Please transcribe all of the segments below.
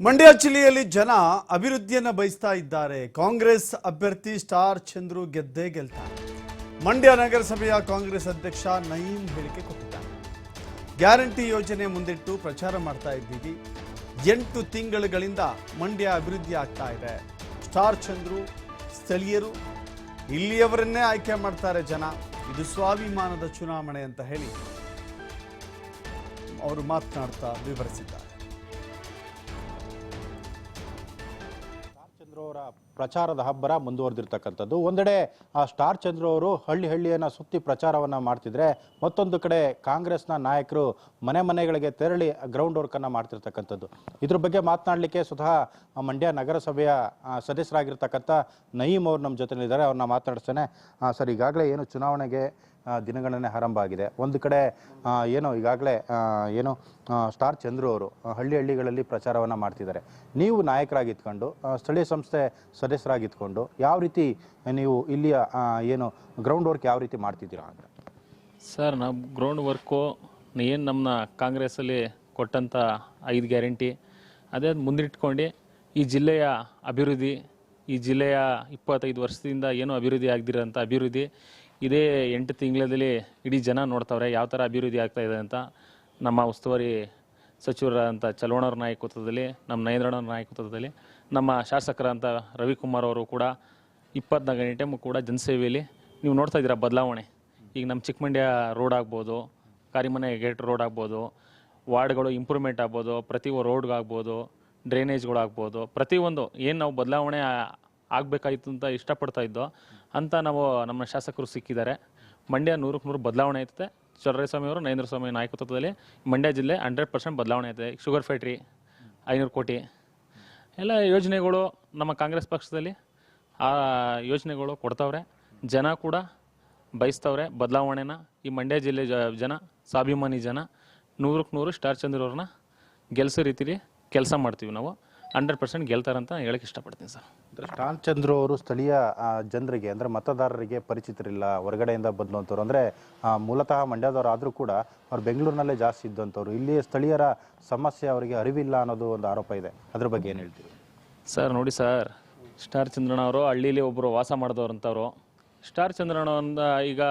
ಮಂಡ್ಯ ಜಿಲ್ಲೆಯಲ್ಲಿ ಜನ ಅಭಿವೃದ್ಧಿಯನ್ನು ಬಯಸ್ತಾ ಇದ್ದಾರೆ. ಕಾಂಗ್ರೆಸ್ ಅಭ್ಯರ್ಥಿ ಸ್ಟಾರ್ ಚಂದ್ರು ಗೆದ್ದೇ ಗೆಲ್ತಾರೆ ಮಂಡ್ಯ ನಗರಸಭೆಯ ಕಾಂಗ್ರೆಸ್ ಅಧ್ಯಕ್ಷ ನಯೀಂ ಹೇಳಿಕೆ ಕೊಟ್ಟಿದ್ದಾರೆ ಗ್ಯಾರಂಟಿ ಯೋಜನೆ ಮುಂದಿಟ್ಟು ಪ್ರಚಾರ ಮಾಡ್ತಾ ಇದ್ದೀವಿ. ಎಂಟು ತಿಂಗಳುಗಳಿಂದ ಮಂಡ್ಯ ಅಭಿವೃದ್ಧಿ ಆಗ್ತಾ ಇದೆ. ಸ್ಟಾರ್ ಚಂದ್ರು, ಸ್ಥಳೀಯರು ಇಲ್ಲಿಯವರನ್ನೇ ಆಯ್ಕೆ ಮಾಡ್ತಾರೆ ಜನ. ಇದು ಸ್ವಾಭಿಮಾನದ ಚುನಾವಣೆ ಅಂತ ಹೇಳಿ ಅವರು ಮಾತನಾಡ್ತಾ ವಿವರಿಸಿದ್ದಾರೆ. ಚಂದ್ರ ಅವರ ಪ್ರಚಾರದ ಹಬ್ಬರ ಮುಂದುವರೆದಿರ್ತಕ್ಕಂಥದ್ದು. ಒಂದೆಡೆ ಆ ಸ್ಟಾರ್ ಚಂದ್ರ ಅವರು ಹಳ್ಳಿ ಹಳ್ಳಿಯನ್ನು ಸುತ್ತಿ ಪ್ರಚಾರವನ್ನು ಮಾಡ್ತಿದ್ರೆ ಮತ್ತೊಂದು ಕಡೆ ಕಾಂಗ್ರೆಸ್ನ ನಾಯಕರು ಮನೆ ಮನೆಗಳಿಗೆ ತೆರಳಿ ಗ್ರೌಂಡ್ ವರ್ಕನ್ನು ಮಾಡ್ತಿರ್ತಕ್ಕಂಥದ್ದು. ಇದ್ರ ಬಗ್ಗೆ ಮಾತನಾಡಲಿಕ್ಕೆ ಸ್ವತಃ ಮಂಡ್ಯ ನಗರಸಭೆಯ ಸದಸ್ಯರಾಗಿರ್ತಕ್ಕಂಥ ನಯೀಮ್ ಅವರು ನಮ್ಮ ಜೊತೆಲಿದ್ದಾರೆ. ಅವ್ರನ್ನ ಮಾತನಾಡಿಸ್ತೇನೆ. ಸರ್, ಈಗಾಗಲೇ ಏನು ಚುನಾವಣೆಗೆ ದಿನಗಣನೆ ಆರಂಭ ಆಗಿದೆ. ಒಂದು ಕಡೆ ಏನು ಈಗಾಗಲೇ ಏನು ಸ್ಟಾರ್ ಚಂದ್ರು ಅವರು ಹಳ್ಳಿ ಹಳ್ಳಿಗಳಲ್ಲಿ ಪ್ರಚಾರವನ್ನು ಮಾಡ್ತಿದ್ದಾರೆ. ನೀವು ನಾಯಕರಾಗಿತ್ಕೊಂಡು ಸ್ಥಳೀಯ ಸಂಸ್ಥೆ ಸದಸ್ಯರಾಗಿತ್ಕೊಂಡು ಯಾವ ರೀತಿ ನೀವು ಇಲ್ಲಿಯ ಏನು ಗ್ರೌಂಡ್ ವರ್ಕ್ ಯಾವ ರೀತಿ ಮಾಡ್ತಿದ್ದೀರಾ ಅಂತ? ಸರ್, ನಾವು ಗ್ರೌಂಡ್ ವರ್ಕು ಏನು ನಮ್ಮನ್ನ ಕಾಂಗ್ರೆಸ್ಸಲ್ಲಿ ಕೊಟ್ಟಂಥ ಐದು ಗ್ಯಾರಂಟಿ ಅದೇ ಮುಂದಿಟ್ಕೊಂಡು, ಈ ಜಿಲ್ಲೆಯ ಅಭಿವೃದ್ಧಿ, ಈ ಜಿಲ್ಲೆಯ ಇಪ್ಪತ್ತೈದು ವರ್ಷದಿಂದ ಏನು ಅಭಿವೃದ್ಧಿ ಆಗದಿರೋಂಥ ಅಭಿವೃದ್ಧಿ ಇದೇ ಎಂಟು ತಿಂಗಳಲ್ಲಿ ಇಡೀ ಜನ ನೋಡ್ತಾವ್ರೆ, ಯಾವ ಥರ ಅಭಿವೃದ್ಧಿ ಆಗ್ತಾ ಇದೆ ಅಂತ. ನಮ್ಮ ಉಸ್ತುವಾರಿ ಸಚಿವರಾದಂಥ ಚಲೋಣವ್ರ ನಾಯಕತ್ವದಲ್ಲಿ, ನಮ್ಮ ನಯೇಂದ್ರಣ್ಣವ್ರ ನಾಯಕತ್ವದಲ್ಲಿ, ನಮ್ಮ ಶಾಸಕರಂಥ ರವಿಕುಮಾರ್ ಅವರು ಕೂಡ ಇಪ್ಪತ್ನಾಲ್ಕು ಗಂಟೆ ಕೂಡ ಜನಸೇವೆಯಲ್ಲಿ ನೀವು ನೋಡ್ತಾ ಇದ್ದೀರಾ ಬದಲಾವಣೆ. ಈಗ ನಮ್ಮ ಚಿಕ್ಕಮಂಡ್ಯ ರೋಡ್ ಆಗ್ಬೋದು, ಕಾರಿಮನೆ ಗೇಟ್ ರೋಡ್ ಆಗ್ಬೋದು, ವಾರ್ಡ್ಗಳು ಇಂಪ್ರೂವ್ಮೆಂಟ್ ಆಗ್ಬೋದು, ಪ್ರತಿ ರೋಡ್ಗಾಗ್ಬೋದು ಡ್ರೈನೇಜ್ಗಳು ಆಗ್ಬೋದು ಪ್ರತಿಯೊಂದು ಏನು ನಾವು ಬದಲಾವಣೆ ಆಗಬೇಕಾಯ್ತು ಅಂತ ಇಷ್ಟಪಡ್ತಾ ಇದ್ದೋ ಅಂತ ನಾವು ನಮ್ಮ ಶಾಸಕರು ಸಿಕ್ಕಿದ್ದಾರೆ. ಮಂಡ್ಯ ನೂರಕ್ಕೆ ನೂರು ಬದಲಾವಣೆ ಆಯ್ತದೆ. ಸ್ವಾಮಿ ಅವರು, ನರೇಂದ್ರ ಸ್ವಾಮಿ ನಾಯಕತ್ವದಲ್ಲಿ ಮಂಡ್ಯ ಜಿಲ್ಲೆ ಹಂಡ್ರೆಡ್ ಪರ್ಸೆಂಟ್ ಬದಲಾವಣೆ ಆಯ್ತದೆ. ಶುಗರ್ ಫ್ಯಾಕ್ಟ್ರಿ ಐನೂರು ಕೋಟಿ. ಎಲ್ಲ ಯೋಜನೆಗಳು ನಮ್ಮ ಕಾಂಗ್ರೆಸ್ ಪಕ್ಷದಲ್ಲಿ ಆ ಯೋಜನೆಗಳು ಕೊಡ್ತಾವ್ರೆ. ಜನ ಕೂಡ ಬಯಸ್ತವ್ರೆ ಬದಲಾವಣೆನ. ಈ ಮಂಡ್ಯ ಜಿಲ್ಲೆ ಜನ, ಸ್ವಾಭಿಮಾನಿ ಜನ ನೂರಕ್ಕೆ ನೂರು ಸ್ಟಾರ್ ಚಂದ್ರ ಅವ್ರನ್ನ ಗೆಲ್ಸೋ ರೀತಿಲಿ ಕೆಲಸ ಮಾಡ್ತೀವಿ ನಾವು. ಹಂಡ್ರೆಡ್ ಪರ್ಸೆಂಟ್ ಗೆಲ್ತಾರಂತ ಹೇಳಕ್ಕೆ ಇಷ್ಟಪಡ್ತೀನಿ ಸರ್. ಅಂದರೆ ಸ್ಟಾರ್ ಚಂದ್ರ ಅವರು ಸ್ಥಳೀಯ ಜನರಿಗೆ ಅಂದರೆ ಮತದಾರರಿಗೆ ಪರಿಚಿತರಿಲ್ಲ ಹೊರಗಡೆಯಿಂದ ಬಂದಂಥವ್ರು ಅಂದ್ರೆ ಮೂಲತಃ ಮಂಡ್ಯದವರು ಆದರೂ ಕೂಡ ಅವ್ರು ಬೆಂಗಳೂರಿನಲ್ಲೇ ಜಾಸ್ತಿ ಇದ್ದಂಥವ್ರು ಇಲ್ಲಿ ಸ್ಥಳೀಯರ ಸಮಸ್ಯೆ ಅವರಿಗೆ ಅರಿವಿಲ್ಲ ಅನ್ನೋದು ಒಂದು ಆರೋಪ ಇದೆ. ಅದ್ರ ಬಗ್ಗೆ ಏನು ಹೇಳ್ತೀವಿ ಸರ್ ನೋಡಿ ಸರ್ ಸ್ಟಾರ್ ಚಂದ್ರಣ್ಣ ಅವರು ಹಳ್ಳೀಲಿ ಒಬ್ಬರು ವಾಸ ಮಾಡಿದವ್ರು ಅಂತವ್ರು ಸ್ಟಾರ್ ಚಂದ್ರಣ್ಣ ಅಂದ ಈಗ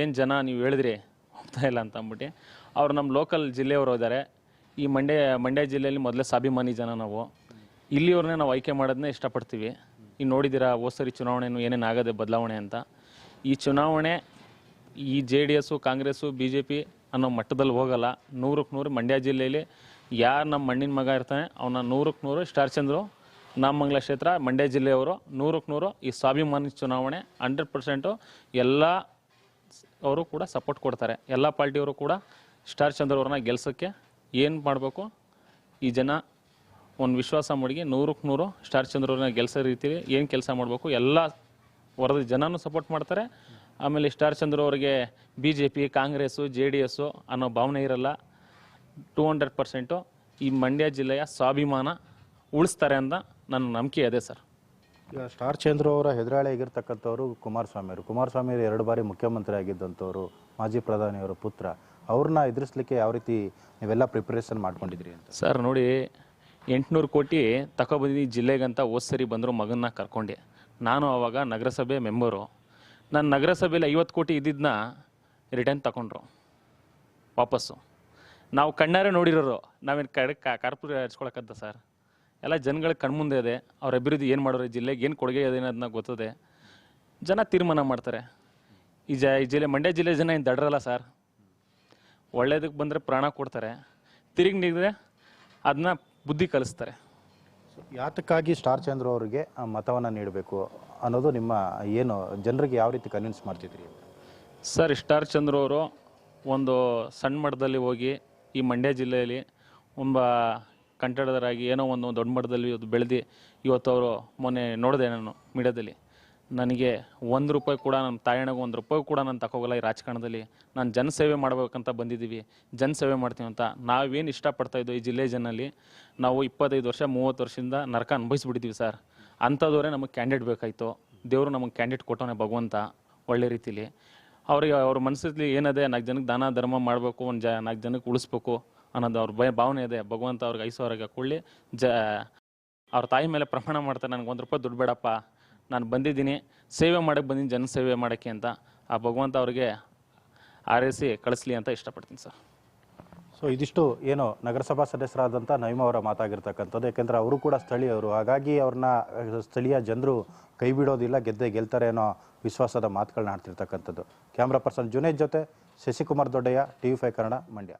ಏನು ಜನ ನೀವು ಹೇಳಿದ್ರಿ ಹೋಗ್ತಾ ಇಲ್ಲ ಅಂತ ಅಂದ್ಬಿಟ್ಟು ಅವ್ರು ನಮ್ಮ ಲೋಕಲ್ ಜಿಲ್ಲೆಯವರು ಇದ್ದಾರೆ ಈ ಮಂಡ್ಯ ಮಂಡ್ಯ ಜಿಲ್ಲೆಯಲ್ಲಿ ಮೊದಲೇ ಸ್ವಾಭಿಮಾನಿ ಜನ ನಾವು. ಇಲ್ಲಿಯವ್ರನ್ನೇ ನಾವು ಆಯ್ಕೆ ಮಾಡೋದನ್ನೇ ಇಷ್ಟಪಡ್ತೀವಿ. ಈಗ ನೋಡಿದ್ದೀರಾ ಹೋದ ಸರಿ ಚುನಾವಣೆನೂ ಏನೇನು ಆಗದೆ ಬದಲಾವಣೆ ಅಂತ. ಈ ಚುನಾವಣೆ ಈ J D S, Congress, B J P ಅನ್ನೋ ಮಟ್ಟದಲ್ಲಿ ಹೋಗಲ್ಲ. ನೂರಕ್ಕೆ ನೂರು ಮಂಡ್ಯ ಜಿಲ್ಲೆಯಲ್ಲಿ ಯಾರು ನಮ್ಮ ಮಣ್ಣಿನ ಮಗ ಇರ್ತಾನೆ, ಅವನ ನೂರಕ್ಕೆ ನೂರು ಸ್ಟಾರ್ ಚಂದ್ರು ನಾಮಂಗಲ ಕ್ಷೇತ್ರ, ಮಂಡ್ಯ ಜಿಲ್ಲೆಯವರು ನೂರಕ್ಕೆ ನೂರು ಈ ಸ್ವಾಭಿಮಾನಿ ಚುನಾವಣೆ ಹಂಡ್ರೆಡ್ ಪರ್ಸೆಂಟು ಎಲ್ಲ ಅವರು ಕೂಡ ಸಪೋರ್ಟ್ ಕೊಡ್ತಾರೆ. ಎಲ್ಲ ಪಾರ್ಟಿಯವರು ಕೂಡ ಸ್ಟಾರ್ ಚಂದ್ರ ಅವ್ರನ್ನ ಗೆಲ್ಸೋಕ್ಕೆ ಏನು ಮಾಡಬೇಕು? ಈ ಜನ ಒಂದು ವಿಶ್ವಾಸ ಮಡಿಗೆ ನೂರಕ್ಕೆ ನೂರು ಸ್ಟಾರ್ ಚಂದ್ರ ಅವ್ರನ್ನ ಗೆಲ್ಸೋ ರೀತಿಲಿ ಏನು ಕೆಲಸ ಮಾಡಬೇಕು ಎಲ್ಲ ವರದಿ ಜನನೂ ಸಪೋರ್ಟ್ ಮಾಡ್ತಾರೆ. ಆಮೇಲೆ ಸ್ಟಾರ್ ಚಂದ್ರ ಅವರಿಗೆ B J P Congress J D S ಅನ್ನೋ ಭಾವನೆ ಇರಲ್ಲ. ಟೂ ಹಂಡ್ರೆಡ್ ಪರ್ಸೆಂಟು ಈ ಮಂಡ್ಯ ಜಿಲ್ಲೆಯ ಸ್ವಾಭಿಮಾನ ಉಳಿಸ್ತಾರೆ ಅಂತ ನನ್ನ ನಂಬಿಕೆ ಇದೆ ಸರ್. ಈಗ ಸ್ಟಾರ್ ಚಂದ್ರ ಅವರ ಕುಮಾರಸ್ವಾಮಿ ಅವರು. ಕುಮಾರಸ್ವಾಮಿ ಅವರು ಎರಡು ಬಾರಿ ಮುಖ್ಯಮಂತ್ರಿ ಆಗಿದ್ದಂಥವ್ರು ಮಾಜಿ ಪ್ರಧಾನಿಯವರ ಪುತ್ರ. ಅವ್ರನ್ನ ಎದುರಿಸ್ಲಿಕ್ಕೆ ಯಾವ ರೀತಿ ನೀವೆಲ್ಲ ಪ್ರಿಪರೇಷನ್ ಮಾಡ್ಕೊಂಡಿದ್ರಿ ಅಂತ? ಸರ್ ನೋಡಿ ಎಂಟುನೂರು ಕೋಟಿ ತಗೊಬಂದಿದ್ದು ಜಿಲ್ಲೆಗಂತ ಹೋದ್ ಸರಿ ಬಂದರು ಮಗನ್ನ ಕರ್ಕೊಂಡೆ. ನಾನು ಆವಾಗ ನಗರಸಭೆ ಮೆಂಬರು. ನಾನು ನಗರಸಭೆಯಲ್ಲಿ ಐವತ್ತು ಕೋಟಿ ಇದ್ದಿದ್ದನ್ನ ರಿಟರ್ನ್ ತಗೊಂಡ್ರು ವಾಪಸ್ಸು. ನಾವು ಕಣ್ಣಾರೆ ನೋಡಿರೋರು, ನಾವೇನು ಕಡೆ ಕಾರ್ಪುರ ಹಚ್ಕೊಳಕ್ಕಂತ ಸರ್. ಎಲ್ಲ ಜನಗಳ ಕಣ್ಮುಂದೆ ಇದೆ. ಅವ್ರ ಅಭಿವೃದ್ಧಿ ಏನು ಮಾಡೋರು ಜಿಲ್ಲೆಗೆ, ಏನು ಕೊಡುಗೆ ಇದೆ ಅನ್ನೋದನ್ನ ಗೊತ್ತದೆ. ಜನ ತೀರ್ಮಾನ ಮಾಡ್ತಾರೆ. ಈ ಜ, ಈ ಜಿಲ್ಲೆ, ಮಂಡ್ಯ ಜಿಲ್ಲೆ ಜನ ಏನು ದಡ್ರಲ್ಲ ಸರ್. ಒಳ್ಳೇದಕ್ಕೆ ಬಂದರೆ ಪ್ರಾಣ ಕೊಡ್ತಾರೆ. ತಿರುಗಿ ನಿಗಿದ್ರೆ ಅದನ್ನ ಬುದ್ಧಿ ಕಲಿಸ್ತಾರೆ. ಯಾತಕ್ಕಾಗಿ ಸ್ಟಾರ್ ಚಂದ್ರ ಅವರಿಗೆ ಮತವನ್ನು ನೀಡಬೇಕು ಅನ್ನೋದು ನಿಮ್ಮ ಏನು ಜನರಿಗೆ ಯಾವ ರೀತಿ ಕನ್ವಿನ್ಸ್ ಮಾಡ್ತಿದ್ರಿ? ಸರ್ ಸ್ಟಾರ್ ಚಂದ್ರ ಅವರು ಒಂದು ಸಣ್ಣ ಮಟ್ಟದಲ್ಲಿ ಹೋಗಿ ಈ ಮಂಡ್ಯ ಜಿಲ್ಲೆಯಲ್ಲಿ ಒಬ್ಬ ಕಂಟಡದರಾಗಿ ಏನೋ ಒಂದು ದೊಡ್ಡ ಮಟ್ಟದಲ್ಲಿ ಬೆಳೆದು ಇವತ್ತು ಅವರು ಮೊನ್ನೆ ನೋಡಿದೆ ನಾನು ಮೀಡಿಯಾದಲ್ಲಿ. ನನಗೆ ಒಂದು ರೂಪಾಯಿ ಕೂಡ ನಮ್ಮ ತಾಯಣ್ಣಗೆ ಒಂದು ರೂಪಾಯಿ ಕೂಡ ನಾನು ತಗೋಗಲ್ಲ ಈ ರಾಜಕಾರಣದಲ್ಲಿ. ನಾನು ಜನಸೇವೆ ಮಾಡಬೇಕಂತ ಬಂದಿದ್ದೀವಿ. ಜನಸೇವೆ ಮಾಡ್ತೀವಿ ಅಂತ ನಾವೇನು ಇಷ್ಟಪಡ್ತಾ ಇದ್ದೋ ಈ ಜಿಲ್ಲೆ ಜನಲ್ಲಿ ನಾವು ಇಪ್ಪತ್ತೈದು ವರ್ಷ, ಮೂವತ್ತು ವರ್ಷದಿಂದ ನರಕ ಅನುಭವಿಸ್ಬಿಟ್ಟಿದ್ದೀವಿ ಸರ್. ಅಂಥದವರೇ ನಮಗೆ ಕ್ಯಾಂಡಿಡೇಟ್ ಬೇಕಾಯಿತು. ದೇವರು ನಮಗೆ ಕ್ಯಾಂಡಿಡೇಟ್ ಕೊಟ್ಟವನೇ ಭಗವಂತ, ಒಳ್ಳೆ ರೀತಿಲಿ. ಅವ್ರಿಗೆ ಅವ್ರ ಮನಸ್ಸಲ್ಲಿ ಏನಿದೆ, ನಾಲ್ಕು ಜನಕ್ಕೆ ದಾನ, ಧರ್ಮ ಮಾಡಬೇಕು, ಒಂದು ಜ, ನಾಲ್ಕು ಜನಕ್ಕೆ ಉಳಿಸ್ಬೇಕು ಅನ್ನೋದು ಅವ್ರ ಭಯ ಭಾವನೆ ಇದೆ. ಭಗವಂತ ಅವ್ರಿಗೆ ಐದು ಸಾವಿರ ಕೊಡಲಿ. ಜ, ಅವ್ರ ತಾಯಿ ಮೇಲೆ ಪ್ರಮಾಣ ಮಾಡ್ತಾರೆ. ನನಗೆ ಒಂದು ರೂಪಾಯಿ ದುಡ್ಡು ಬೇಡಪ್ಪ. ನಾನು ಬಂದಿದ್ದೀನಿ, ಸೇವೆ ಮಾಡೋಕ್ಕೆ ಬಂದಿದ್ದೀನಿ, ಜನ ಸೇವೆ ಮಾಡೋಕ್ಕೆ ಅಂತ ಆ ಭಗವಂತ ಅವರಿಗೆ ಆರೈಸಿ ಕಳಿಸ್ಲಿ ಅಂತ ಇಷ್ಟಪಡ್ತೀನಿ ಸರ್. ಸೊ ಇದಿಷ್ಟು ಏನು ನಗರಸಭಾ ಸದಸ್ಯರಾದಂಥ ನೈಮ ಅವರ ಮಾತಾಗಿರ್ತಕ್ಕಂಥದ್ದು. ಯಾಕೆಂದರೆ ಅವರು ಕೂಡ ಸ್ಥಳೀಯರು. ಹಾಗಾಗಿ ಅವ್ರನ್ನ ಸ್ಥಳೀಯ ಜನರು ಕೈ ಬಿಡೋದಿಲ್ಲ, ಗೆದ್ದೆ ಗೆಲ್ತಾರೆ ಅನ್ನೋ ವಿಶ್ವಾಸದ ಮಾತುಗಳನ್ನ ಆಡ್ತಿರ್ತಕ್ಕಂಥದ್ದು. ಕ್ಯಾಮ್ರಾ ಪರ್ಸನ್ ಜುನೇದ್ ಜೊತೆ Shashikumar Doddaiah, T V five Kannada Mandya.